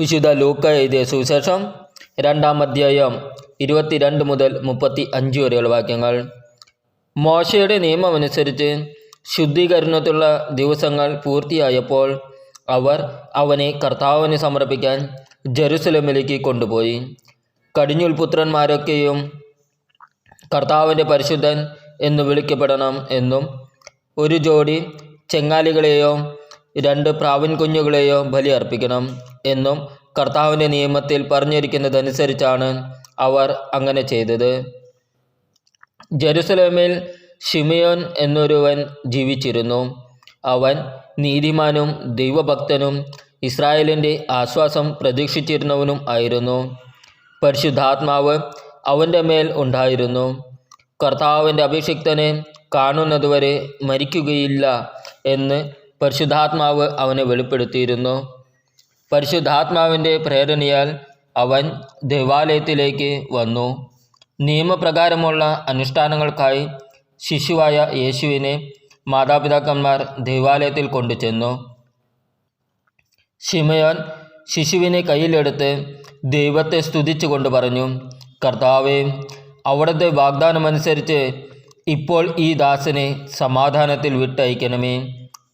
വിശുദ്ധ ലൂക്ക എഴുതിയ സുവിശേഷം രണ്ടാം അധ്യായം ഇരുപത്തിരണ്ട് മുതൽ മുപ്പത്തി അഞ്ച് വരെയുള്ള വാക്യങ്ങൾ. മോശയുടെ നിയമമനുസരിച്ച് ശുദ്ധീകരണത്തിലുള്ള ദിവസങ്ങൾ പൂർത്തിയായപ്പോൾ അവർ അവനെ കർത്താവിന് സമർപ്പിക്കാൻ ജെറുസലമിലേക്ക് കൊണ്ടുപോയി. കടിഞ്ഞുൽപുത്രന്മാരൊക്കെയും കർത്താവിന്റെ പരിശുദ്ധൻ എന്ന് വിളിക്കപ്പെടണം എന്നും ഒരു ജോഡി ചെങ്ങാലികളെയോ രണ്ട് പ്രാവിൻ കുഞ്ഞുങ്ങളെയോ ബലി അർപ്പിക്കണം എന്നും കർത്താവിന്റെ നിയമത്തിൽ പറഞ്ഞിരിക്കുന്നതനുസരിച്ചാണ് അവർ അങ്ങനെ ചെയ്തത്. ജെറുസലേമിൽ ഷിമിയോൻ എന്നൊരുവൻ ജീവിച്ചിരുന്നു. അവൻ നീതിമാനും ദൈവഭക്തനും ഇസ്രായേലിന്റെ ആശ്വാസം പ്രതീക്ഷിച്ചിരുന്നവനും ആയിരുന്നു. പരിശുദ്ധാത്മാവ് അവന്റെ മേൽ ഉണ്ടായിരുന്നു. കർത്താവിന്റെ അഭിഷിക്തനെ കാണുന്നതുവരെ മരിക്കുകയില്ല എന്ന് പരിശുദ്ധാത്മാവ് അവനെ വെളിപ്പെടുത്തിയിരുന്നു. പരിശുദ്ധാത്മാവിന്റെ പ്രേരണയാൽ അവൻ ദേവാലയത്തിലേക്ക് വന്നു. നിയമപ്രകാരമുള്ള അനുഷ്ഠാനങ്ങൾക്കായി ശിശുവായ യേശുവിനെ മാതാപിതാക്കന്മാർ ദേവാലയത്തിൽ കൊണ്ടുചെന്നു. ഷിമയോൻ ശിശുവിനെ കയ്യിലെടുത്ത് ദൈവത്തെ സ്തുതിച്ചുകൊണ്ട് പറഞ്ഞു കർത്താവെ അവിടുത്തെ വാഗ്ദാനമനുസരിച്ച് ഇപ്പോൾ ഈ ദാസനെ സമാധാനത്തിൽ വിട്ടയക്കണമേ.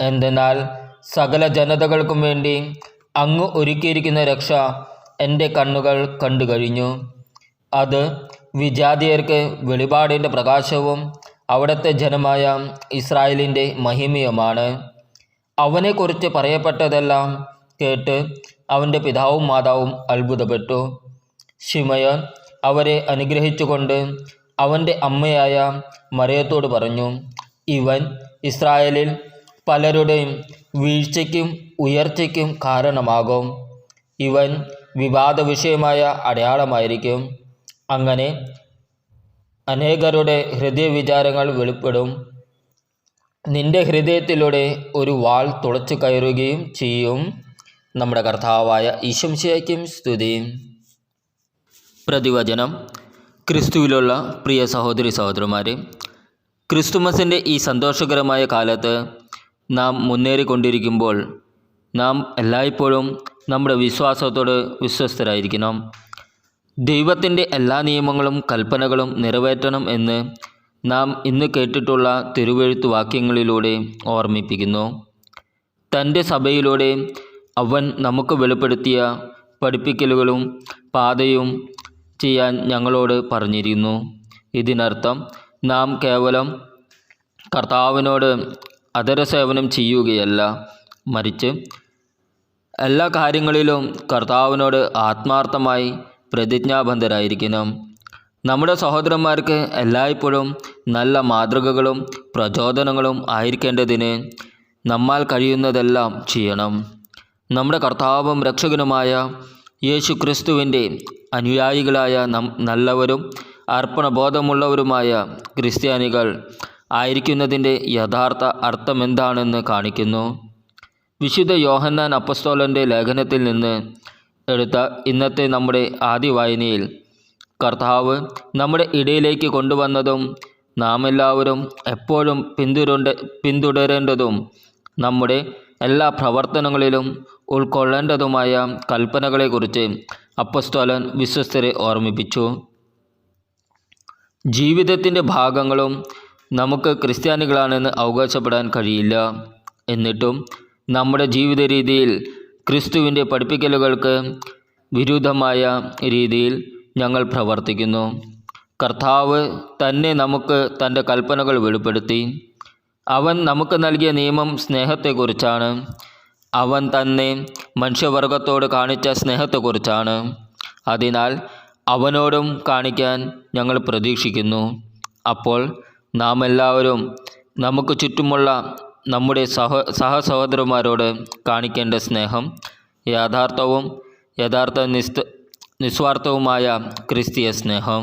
എന്തെന്നാൽ സകല ജനതകൾക്കും വേണ്ടി അങ്ങ് ഒരുക്കിയിരിക്കുന്ന രക്ഷ എന്റെ കണ്ണുകൾ കണ്ടു കഴിഞ്ഞു. അത് വിജാതിയർക്ക് വെളിപാടിന്റെ പ്രകാശവും അവിടുത്തെ ജനമായ ഇസ്രായേലിന്റെ മഹിമയുമാണ്. അവനെക്കുറിച്ച് പറയപ്പെട്ടതെല്ലാം കേട്ട് അവന്റെ പിതാവും മാതാവും അത്ഭുതപ്പെട്ടു. ഷിമയോൻ അവരെ അനുഗ്രഹിച്ചുകൊണ്ട് അവന്റെ അമ്മയായ മറിയത്തോട് പറഞ്ഞു ഇവൻ ഇസ്രായേലിൽ പലരുടെയും വീഴ്ചയ്ക്കും ഉയർച്ചയ്ക്കും കാരണമാകും. ഇവൻ വിവാദ വിഷയമായ അടയാളമായിരിക്കും. അങ്ങനെ അനേകരുടെ ഹൃദയ വിചാരങ്ങൾ വെളിപ്പെടും. നിന്റെ ഹൃദയത്തിലൂടെ ഒരു വാൾ തുളച്ചു കയറുകയും ചെയ്യും. നമ്മുടെ കർത്താവായ ഈശംശയ്ക്കും സ്തുതി. പ്രതിവചനം. ക്രിസ്തുവിലുള്ള പ്രിയ സഹോദരി സഹോദരന്മാരെ ക്രിസ്തുമസിന്റെ ഈ സന്തോഷകരമായ കാലത്ത് നാം മുന്നേറിക്കൊണ്ടിരിക്കുമ്പോൾ നാം എല്ലായ്പ്പോഴും നമ്മുടെ വിശ്വാസത്തോട് വിശ്വസ്തരായിരിക്കണം. ദൈവത്തിന്റെ എല്ലാ നിയമങ്ങളും കൽപ്പനകളും നിറവേറ്റണം എന്ന് നാം ഇന്ന് കേട്ടിട്ടുള്ള തിരുവെഴുത്തു വാക്യങ്ങളിലൂടെ ഓർമ്മിപ്പിക്കുന്നു. തന്റെ സഭയിലൂടെ അവൻ നമുക്ക് വെളിപ്പെടുത്തിയ പഠിപ്പിക്കലുകളും പാതയും ചെയ്യാൻ ഞങ്ങളോട് പറഞ്ഞിരുന്നു ഇതിനർത്ഥം നാം കേവലം കർത്താവിനോട് അതരസേവനം ചെയ്യുകയല്ല. മറിച്ച് എല്ലാ കാര്യങ്ങളിലും കർത്താവിനോട് ആത്മാർത്ഥമായി പ്രതിജ്ഞാബന്ധരായിരിക്കണം നമ്മുടെ സഹോദരന്മാർക്ക് എല്ലായ്പ്പോഴും നല്ല മാതൃകകളും പ്രചോദനങ്ങളും ആയിരിക്കേണ്ടതിന് നമ്മാൽ കഴിയുന്നതെല്ലാം ചെയ്യണം. നമ്മുടെ കർത്താവും രക്ഷകനുമായ യേശു ക്രിസ്തുവിന്റെ അനുയായികളായ നം നല്ലവരും അർപ്പണബോധമുള്ളവരുമായ ക്രിസ്ത്യാനികൾ ആയിരിക്കുന്നതിന്റെ യഥാർത്ഥ അർത്ഥമെന്താണെന്ന് കാണിക്കുന്നു. വിശുദ്ധ യോഹന്നാൻ അപ്പസ്തോലന്റെ ലേഖനത്തിൽ നിന്ന് എടുത്ത ഇന്നത്തെ നമ്മുടെ ആദ്യ വായനയിൽ കർത്താവ് നമ്മുടെ ഇടയിലേക്ക് കൊണ്ടുവന്നതും നാം എല്ലാവരും എപ്പോഴും പിന്തുടരേണ്ട പിന്തുടരേണ്ടതും നമ്മുടെ എല്ലാ പ്രവർത്തനങ്ങളിലും ഉൾക്കൊള്ളേണ്ടതുമായ കൽപ്പനകളെക്കുറിച്ച് അപ്പസ്തോലൻ വിശ്വസ്തരെ ഓർമ്മിപ്പിച്ചു. ജീവിതത്തിന്റെ ഭാഗങ്ങളും നമുക്ക് ക്രിസ്ത്യാനികളാണെന്ന് അവകാശപ്പെടാൻ കഴിയില്ല. എന്നിട്ടും നമ്മുടെ ജീവിത രീതിയിൽ ക്രിസ്തുവിന്റെ പഠിപ്പിക്കലുകൾക്ക് വിരുദ്ധമായ രീതിയിൽ ഞങ്ങൾ പ്രവർത്തിക്കുന്നു. കർത്താവ് തന്നെ നമുക്ക് തന്റെ കൽപ്പനകൾ വെളിപ്പെടുത്തി. അവൻ നമുക്ക് നൽകിയ നിയമം സ്നേഹത്തെക്കുറിച്ചാണ്. അവൻ തന്നെ മനുഷ്യവർഗത്തോട് കാണിച്ച സ്നേഹത്തെക്കുറിച്ചാണ്. അതിനാൽ അവനോടും കാണിക്കാൻ ഞങ്ങൾ പ്രതീക്ഷിക്കുന്നു. അപ്പോൾ നാം എല്ലാവരും നമുക്ക് ചുറ്റുമുള്ള നമ്മുടെ സഹ സഹസഹോദരന്മാരോട് കാണിക്കേണ്ട സ്നേഹം യഥാർത്ഥവും യഥാർത്ഥ നിസ്വാർത്ഥവുമായ ക്രിസ്തീയ സ്നേഹം.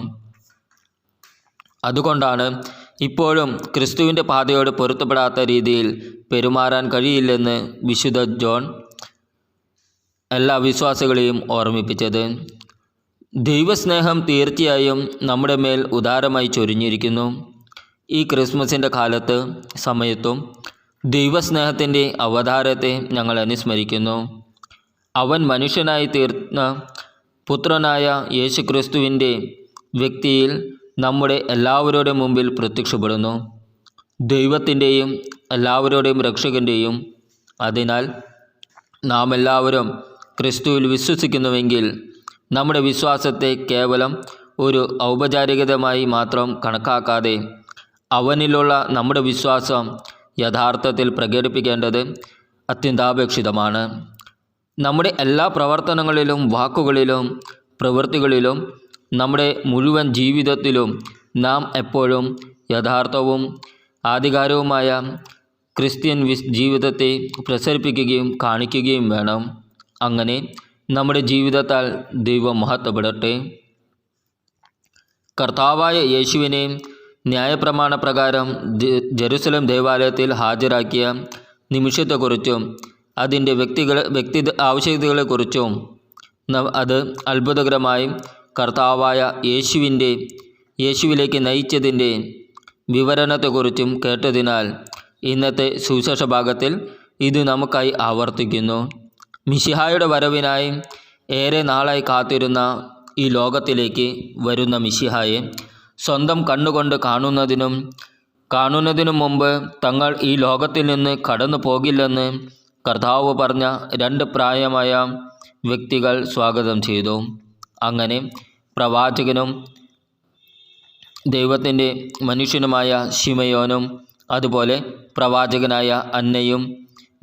അതുകൊണ്ടാണ് ഇപ്പോഴും ക്രിസ്തുവിന്റെ പാതയോട് പൊരുത്തപ്പെടാത്ത രീതിയിൽ പെരുമാറാൻ കഴിയില്ലെന്ന് വിശുദ്ധ ജോൺ എല്ലാ വിശ്വാസികളെയും ഓർമ്മിപ്പിച്ചത്. ദൈവസ്നേഹം തീർച്ചയായും നമ്മുടെ മേൽ ഉദാരമായി ചൊരിഞ്ഞിരിക്കുന്നു. ഈ ക്രിസ്മസിന്റെ കാലത്ത് സമയത്തും ദൈവസ്നേഹത്തിന്റെ അവതാരത്തെ ഞങ്ങൾ അനുസ്മരിക്കുന്നു. അവൻ മനുഷ്യനായി തീർന്ന പുത്രനായ യേശുക്രിസ്തുവിന്റെ വ്യക്തിയിൽ നമ്മുടെ എല്ലാവരുടെ മുമ്പിൽ പ്രത്യക്ഷപ്പെടുന്നു. ദൈവത്തിന്റെയും എല്ലാവരുടെയും രക്ഷകന്റെയും. അതിനാൽ നാം എല്ലാവരും ക്രിസ്തുവിൽ വിശ്വസിക്കുന്നുവെങ്കിൽ നമ്മുടെ വിശ്വാസത്തെ കേവലം ഒരു ഔപചാരികതമായി മാത്രം കണക്കാക്കാതെ അവനിലുള്ള നമ്മുടെ വിശ്വാസം യഥാർത്ഥത്തിൽ പ്രകടിപ്പിക്കേണ്ടത് അത്യന്താപേക്ഷിതമാണ്. നമ്മുടെ എല്ലാ പ്രവർത്തനങ്ങളിലും വാക്കുകളിലും പ്രവൃത്തികളിലും നമ്മുടെ മുഴുവൻ ജീവിതത്തിലും നാം എപ്പോഴും യഥാർത്ഥവും ആധികാരവുമായ ക്രിസ്ത്യൻ ജീവിതത്തെ പ്രസരിപ്പിക്കുകയും കാണിക്കുകയും വേണം. അങ്ങനെ നമ്മുടെ ജീവിതത്താൽ ദൈവം മഹത്വപ്പെടട്ടെ. കർത്താവായ യേശുവിനെ ന്യായപ്രമാണ പ്രകാരം ജെറുസലം ദേവാലയത്തിൽ ഹാജരാക്കിയ നിമിഷത്തെക്കുറിച്ചും അതിന്റെ വ്യക്തികളെ വ്യക്തി ആവശ്യകതകളെക്കുറിച്ചും അത് അത്ഭുതകരമായി കർത്താവായ യേശുവിന്റെ യേശുവിലേക്ക് നയിച്ചതിന്റെ വിവരണത്തെക്കുറിച്ചും കേട്ടതിനാൽ ഇന്നത്തെ സുവിശേഷ ഭാഗത്തിൽ ഇത് നമുക്കായി ആവർത്തിക്കുന്നു. മിശിഹായുടെ വരവിനായി ഏറെ നാളായി കാത്തിരുന്ന ഈ ലോകത്തിലേക്ക് വരുന്ന മിശിഹായെ സ്വന്തം കണ്ണുകൊണ്ട് കാണുന്നതിനും കാണുന്നതിനു മുമ്പ് തങ്ങൾ ഈ ലോകത്തിൽ നിന്ന് കടന്നു പോകില്ലെന്ന് കർത്താവ് പറഞ്ഞ രണ്ട് പ്രായമായ വ്യക്തികൾ സ്വാഗതം ചെയ്തു. അങ്ങനെ പ്രവാചകനും ദൈവത്തിന്റെ മനുഷ്യനുമായ ശിമയോനും അതുപോലെ പ്രവാചകനായ അന്നയും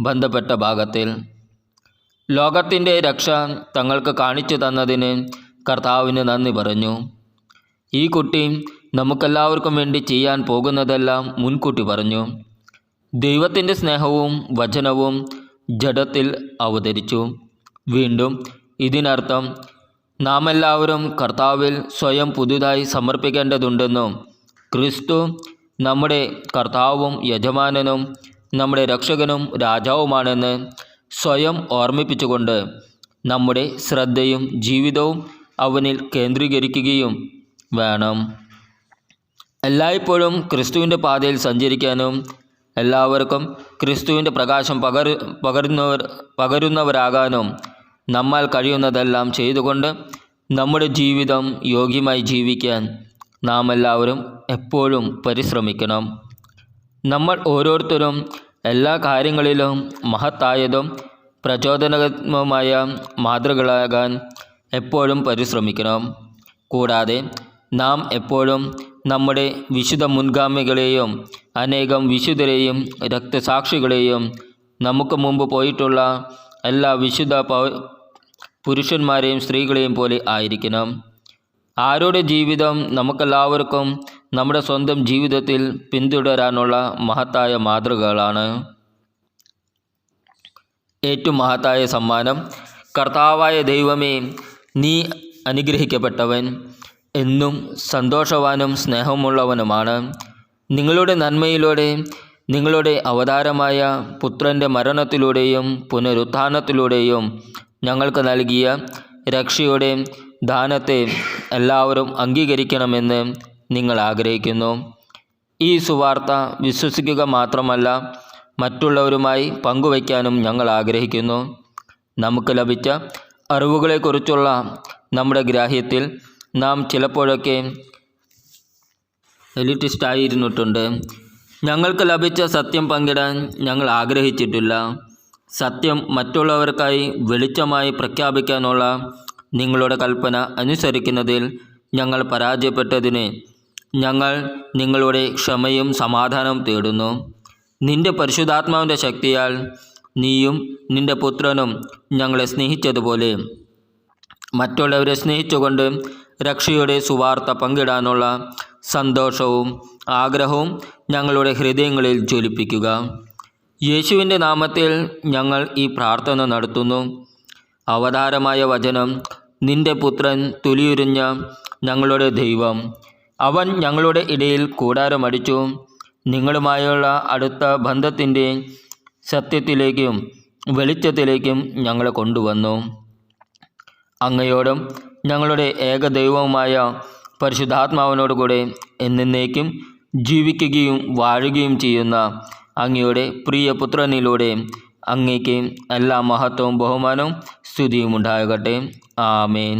ബന്ധപ്പെട്ട ഭാഗത്തിൽ. ലോകത്തിന്റെ രക്ഷ തങ്ങൾക്ക് കാണിച്ചു തന്നതിന് കർത്താവിന് നന്ദി പറഞ്ഞു. ഈ കുട്ടി നമുക്കെല്ലാവർക്കും വേണ്ടി ചെയ്യാൻ പോകുന്നതെല്ലാം മുൻകൂട്ടി പറഞ്ഞു. ദൈവത്തിന്റെ സ്നേഹവും വചനവും ജഡത്തിൽ അവതരിച്ചു. വീണ്ടും ഇതിനർത്ഥം നാം എല്ലാവരും കർത്താവിൽ സ്വയം പുതുതായി സമർപ്പിക്കേണ്ടതുണ്ടെന്നും ക്രിസ്തു നമ്മുടെ കർത്താവും യജമാനനും നമ്മുടെ രക്ഷകനും രാജാവുമാണെന്ന് സ്വയം ഓർമ്മിപ്പിച്ചുകൊണ്ട് നമ്മുടെ ശ്രദ്ധയും ജീവിതവും അവനിൽ കേന്ദ്രീകരിക്കുകയും വേണം. എല്ലായ്പ്പോഴും ക്രിസ്തുവിന്റെ പാതയിൽ സഞ്ചരിക്കാനും എല്ലാവർക്കും ക്രിസ്തുവിന്റെ പ്രകാശം പകർ പകരുന്നവർ പകരുന്നവരാകാനും നമ്മാൽ കഴിയുന്നതെല്ലാം ചെയ്തുകൊണ്ട് നമ്മുടെ ജീവിതം യോഗ്യമായി ജീവിക്കാൻ നാം എല്ലാവരും എപ്പോഴും പരിശ്രമിക്കണം. നമ്മൾ ഓരോരുത്തരും എല്ലാ കാര്യങ്ങളിലും മഹത്തായതും പ്രചോദനാത്മകമായ മാതൃകളാകാൻ എപ്പോഴും പരിശ്രമിക്കണം. കൂടാതെ നാം എപ്പോഴും നമ്മുടെ വിശുദ്ധ മുൻഗാമികളെയും അനേകം വിശുദ്ധരെയും രക്തസാക്ഷികളെയും നമുക്ക് മുമ്പ് പോയിട്ടുള്ള എല്ലാ വിശുദ്ധ പുരുഷന്മാരെയും സ്ത്രീകളെയും പോലെ ആയിരിക്കണം. ആരുടെ ജീവിതം നമുക്കെല്ലാവർക്കും നമ്മുടെ സ്വന്തം ജീവിതത്തിൽ പിന്തുടരാനുള്ള മഹത്തായ മാതൃകകളാണ്. ഏറ്റവും മഹത്തായ സമ്മാനം കർത്താവായ ദൈവമേ നീ അനുഗ്രഹിക്കപ്പെട്ടവൻ. എന്നും സന്തോഷവാനും സ്നേഹമുള്ളവനുമാണ്. നിങ്ങളുടെ നന്മയിലൂടെ നിങ്ങളുടെ അവതാരമായ പുത്രന്റെ മരണത്തിലൂടെയും പുനരുത്ഥാനത്തിലൂടെയും ഞങ്ങൾക്ക് നൽകിയ രക്ഷയുടെ ദാനത്തെ എല്ലാവരും അംഗീകരിക്കണമെന്ന് നിങ്ങൾ ആഗ്രഹിക്കുന്നു. ഈ സുവാർത്ത വിശ്വസിക്കുക മാത്രമല്ല മറ്റുള്ളവരുമായി പങ്കുവയ്ക്കാനും ഞങ്ങൾ ആഗ്രഹിക്കുന്നു. നമുക്ക് ലഭിച്ച അറിവുകളെക്കുറിച്ചുള്ള നമ്മുടെ ഗ്രാഹ്യത്തിൽ നാം ചിലപ്പോഴൊക്കെ എലിറ്റിസ്റ്റായിരുന്നിട്ടുണ്ട്. ഞങ്ങൾക്ക് ലഭിച്ച സത്യം പങ്കിടാൻ ഞങ്ങൾ ആഗ്രഹിച്ചിട്ടില്ല. സത്യം മറ്റുള്ളവർക്കായി വെളിച്ചമായി പ്രഖ്യാപിക്കാനുള്ള നിങ്ങളുടെ കൽപ്പന അനുസരിക്കുന്നതിൽ ഞങ്ങൾ പരാജയപ്പെട്ടതിന് ഞങ്ങൾ നിങ്ങളുടെ ക്ഷമയും സമാധാനവും തേടുന്നു. നിന്റെ പരിശുദ്ധാത്മാവിന്റെ ശക്തിയാൽ നീയും നിന്റെ പുത്രനും ഞങ്ങളെ സ്നേഹിച്ചതുപോലെ. മറ്റുള്ളവരെ സ്നേഹിച്ചുകൊണ്ട് രക്ഷയുടെ സുവാർത്ത പങ്കിടാനുള്ള സന്തോഷവും ആഗ്രഹവും ഞങ്ങളുടെ ഹൃദയങ്ങളിൽ ജ്വലിപ്പിക്കുക. യേശുവിന്റെ നാമത്തിൽ ഞങ്ങൾ ഈ പ്രാർത്ഥന നടത്തുന്നു. അവതാരമായ വചനം നിന്റെ പുത്രൻ തുലിയുരിഞ്ഞ ഞങ്ങളുടെ ദൈവം. അവൻ ഞങ്ങളുടെ ഇടയിൽ കൂടാരമടിച്ചു. നിങ്ങളുമായുള്ള അടുത്ത ബന്ധത്തിന്റെ സത്യത്തിലേക്കും വെളിച്ചത്തിലേക്കും ഞങ്ങളെ കൊണ്ടുവന്നു. അങ്ങയോടും ഞങ്ങളുടെ ഏക ഏകദൈവവുമായ പരിശുദ്ധാത്മാവിനോടുകൂടെ എന്നേക്കും ജീവിക്കുകയും വാഴുകയും ചെയ്യുന്ന അങ്ങയുടെ പ്രിയ പുത്രനിലൂടെ അങ്ങേക്ക് എല്ലാ മഹത്വവും ബഹുമാനവും സ്തുതിയും ഉണ്ടാകട്ടെ. ആമേൻ.